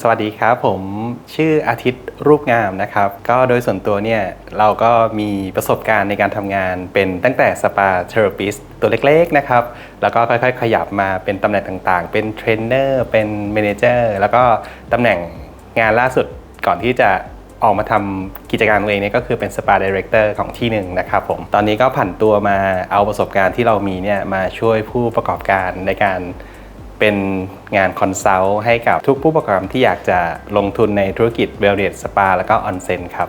สวัสดีครับ ผมชื่ออาทิตย์รูปงามนะครับ ก็โดยส่วนตัวเนี่ย เราก็มีประสบการณ์ในการทำงานเป็นตั้งแต่สปาเทอร์ปิสตัวเล็กๆนะครับ แล้วก็ค่อยๆ ขยับมาเป็นตำแหน่งต่างๆ เป็นเทรนเนอร์เป็นเมนเจอร์แล้วก็ตำแหน่งงานล่าสุดก่อนที่จะออกมาทำกิจการตัวเองเนี่ยก็คือเป็นสปาดีเรคเตอร์ของที่หนึ่งนะครับผม ตอนนี้ก็ผันตัวมาเอาประสบการณ์ที่เรามีเนี่ยมาช่วยผู้ประกอบการในการ เป็นงานคอนซัลท์ให้กับทุกผู้ประกอบการที่อยากจะลงทุนในธุรกิจเวลเนสสปาแล้วก็ออนเซ็นครับ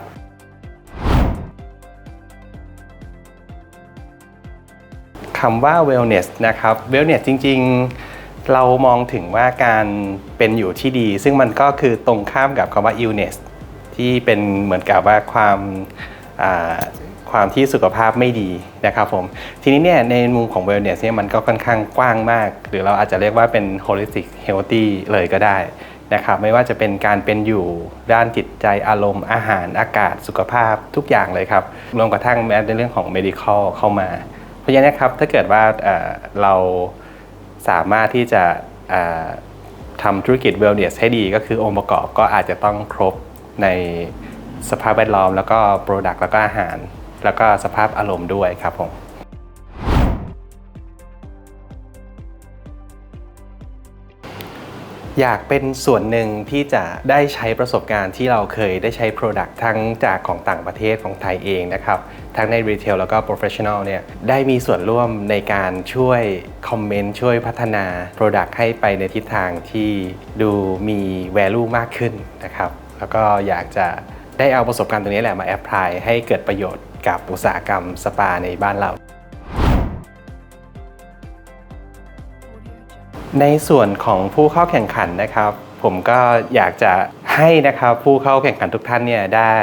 คำว่า wellness นะครับ wellness จริง ๆ เรามองถึงว่าการเป็นอยู่ที่ดี ซึ่งมันก็คือตรงข้ามกับคำว่า illness ที่เป็นเหมือนกับว่าความ ความที่สุขภาพไม่ดีนะครับผมทีนี้เนี่ยในมุมของ wellness เนี่ยมันก็ค่อนข้างกว้างมาก หรือเราอาจจะเรียกว่าเป็น holistic healthy เลยก็ได้นะครับไม่ว่าจะเป็นการเป็นอยู่ด้านจิตใจอารมณ์อาหารอากาศสุขภาพทุกอย่างเลยครับรวมกระทั่งแม้ในเรื่องของ medical เข้ามา เพราะฉะนั้นครับถ้าเกิดว่าเราสามารถที่จะทำธุรกิจ wellness ให้ดีก็คือองค์ประกอบก็อาจจะต้องครบในสภาพแวดล้อมแล้วก็ product แล้วก็อาหาร แล้วก็สภาพอารมณ์ด้วยครับผมอยากเป็นส่วนหนึ่งที่จะได้ใช้ประสบการณ์ที่เราเคยได้ใช้ Product ทั้งจากของต่างประเทศของไทยเองนะครับ ทั้งใน Retail แล้วก็ Professional เนี่ยได้มีส่วนร่วมในการช่วยคอมเมนต์ช่วยพัฒนา Product ให้ไปในทิศทางที่ดูมี value มากขึ้นนะครับ แล้วก็อยากจะได้เอาประสบการณ์ตรงนี้แหละมาแอพพลายให้เกิดประโยชน์ กับอุตสาหกรรมสปาในบ้านเรา ในส่วนของผู้เข้าแข่งขันนะครับ ผมก็อยากจะให้นะครับผู้เข้าแข่งขันทุกท่านเนี่ยได้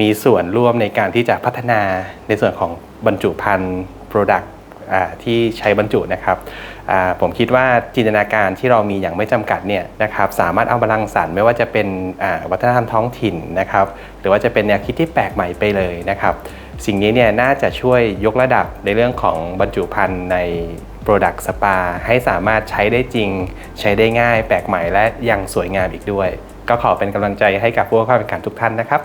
มีส่วนร่วมในการที่จะพัฒนาในส่วนของบรรจุภัณฑ์ Product ที่ใช้บรรจุนะครับผมคิดว่าจินตนาการที่เรามีอย่างไม่จำกัดเนี่ยนะครับสามารถเอามารังสรรค์ไม่ว่าจะเป็นวัฒนธรรมท้องถิ่นนะครับหรือว่าจะเป็นแนวคิดที่แปลกใหม่ไปเลยนะครับสิ่งนี้เนี่ยน่าจะช่วยยกระดับในเรื่องของบรรจุภัณฑ์ใน Product Spa ให้สามารถใช้ได้จริง ใช้ได้ง่าย แปลกใหม่และยังสวยงามอีกด้วย ก็ขอเป็นกำลังใจให้กับผู้เข้าแข่งขันทุกท่านนะครับ